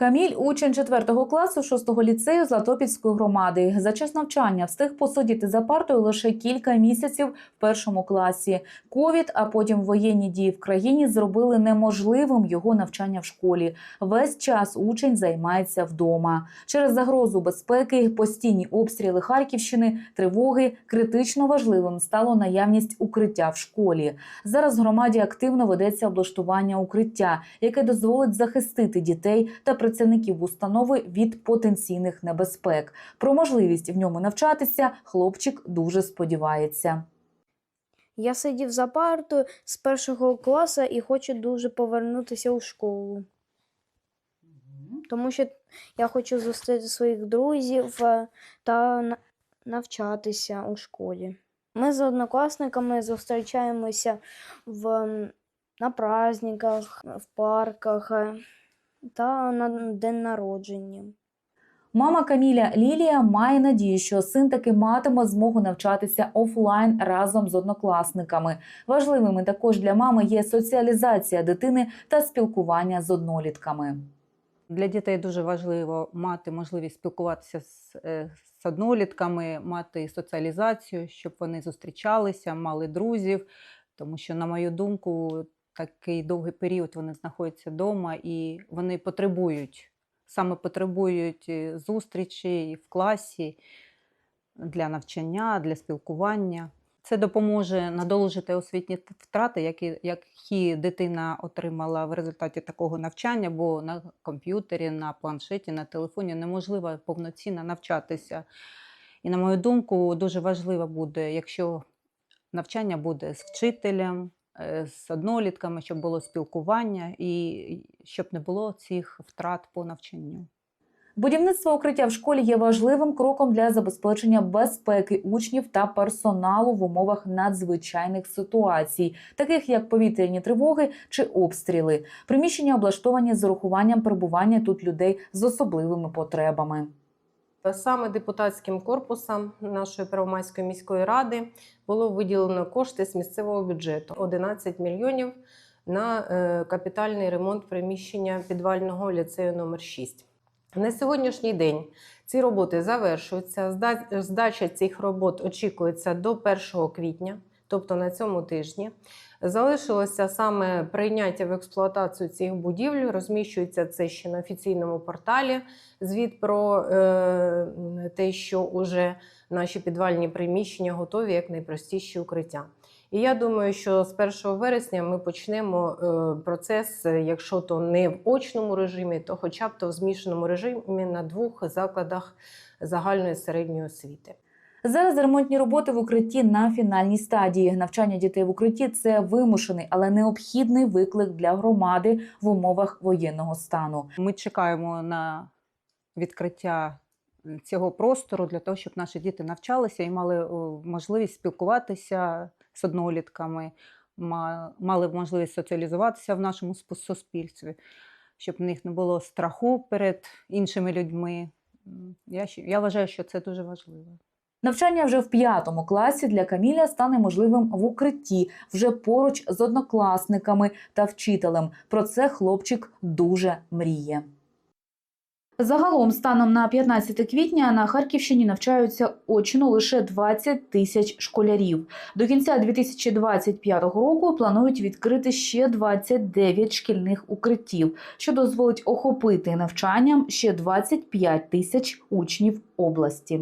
Каміль, учень 4 класу 6-го ліцею Златопільської громади. За час навчання встиг посидіти за партою лише кілька місяців в першому класі. Ковід, а потім воєнні дії в країні зробили неможливим його навчання в школі. Весь час учень займається вдома. Через загрозу безпеки, постійні обстріли Харківщини, тривоги критично важливим стало наявність укриття в школі. Зараз громаді активно ведеться облаштування укриття, яке дозволить захистити дітей та працівників установи від потенційних небезпек. Про можливість в ньому навчатися хлопчик дуже сподівається. Я сидів за партою з першого класу і хочу дуже повернутися у школу. Тому що я хочу зустріти своїх друзів е, та навчатися у школі. Ми з однокласниками зустрічаємося в, на праздниках, в парках е, та на день народження. Мама Каміля Лілія має надію, що син таки матиме змогу навчатися офлайн разом з однокласниками. Важливими також для мами є соціалізація дитини та спілкування з однолітками. Для дітей дуже важливо мати можливість спілкуватися з, е, з однолітками, мати соціалізацію, щоб вони зустрічалися, мали друзів. Тому що, на мою думку, такий довгий період вони знаходяться вдома і вони потребують, саме потребують е, зустрічей в класі для навчання, для спілкування. Це допоможе надолужити освітні втрати, які, які дитина отримала в результаті такого навчання, бо на комп'ютері, на планшеті, на телефоні неможливо повноцінно навчатися. І, на мою думку, дуже важливо буде, якщо навчання буде з вчителем, з однолітками, щоб було спілкування і щоб не було цих втрат по навчанню. Будівництво укриття в школі є важливим кроком для забезпечення безпеки учнів та персоналу в умовах надзвичайних ситуацій, таких як повітряні тривоги чи обстріли. Приміщення облаштовані з урахуванням перебування тут людей з особливими потребами. Саме депутатським корпусом нашої Первомайської міської ради було виділено кошти з місцевого бюджету 11 мільйонів на е, капітальний ремонт приміщення підвального ліцею номер 6. На сьогоднішній день ці роботи завершуються. Здача цих робот очікується до 1 квітня, тобто на цьому тижні. Залишилося саме прийняття в експлуатацію цих будівель. Розміщується це ще на офіційному порталі. Звіт про е, те, що уже наші підвальні приміщення готові як найпростіші укриття. І я думаю, що з 1 вересня ми почнемо е, процес, е, якщо то не в очному режимі, то хоча б то в змішаному режимі на двох закладах загальної середньої освіти. Зараз ремонтні роботи в укритті на фінальній стадії. Навчання дітей в укритті це вимушений, але необхідний виклик для громади в умовах воєнного стану. Ми чекаємо на відкриття цього простору для того, щоб наші діти навчалися і мали можливість спілкуватися з однолітками, ма- мали можливість соціалізуватися в нашому суспільстві, щоб в них не було страху перед іншими людьми. Я, я вважаю, що це дуже важливо. Навчання вже в п'ятому класі для Каміля стане можливим в укритті, вже поруч з однокласниками та вчителем. Про це хлопчик дуже мріє. Загалом, станом на 15 квітня на Харківщині навчаються очно лише 20 тисяч школярів. До кінця 2025 року планують відкрити ще 29 шкільних укриттів, що дозволить охопити навчанням ще 25 тисяч учнів області.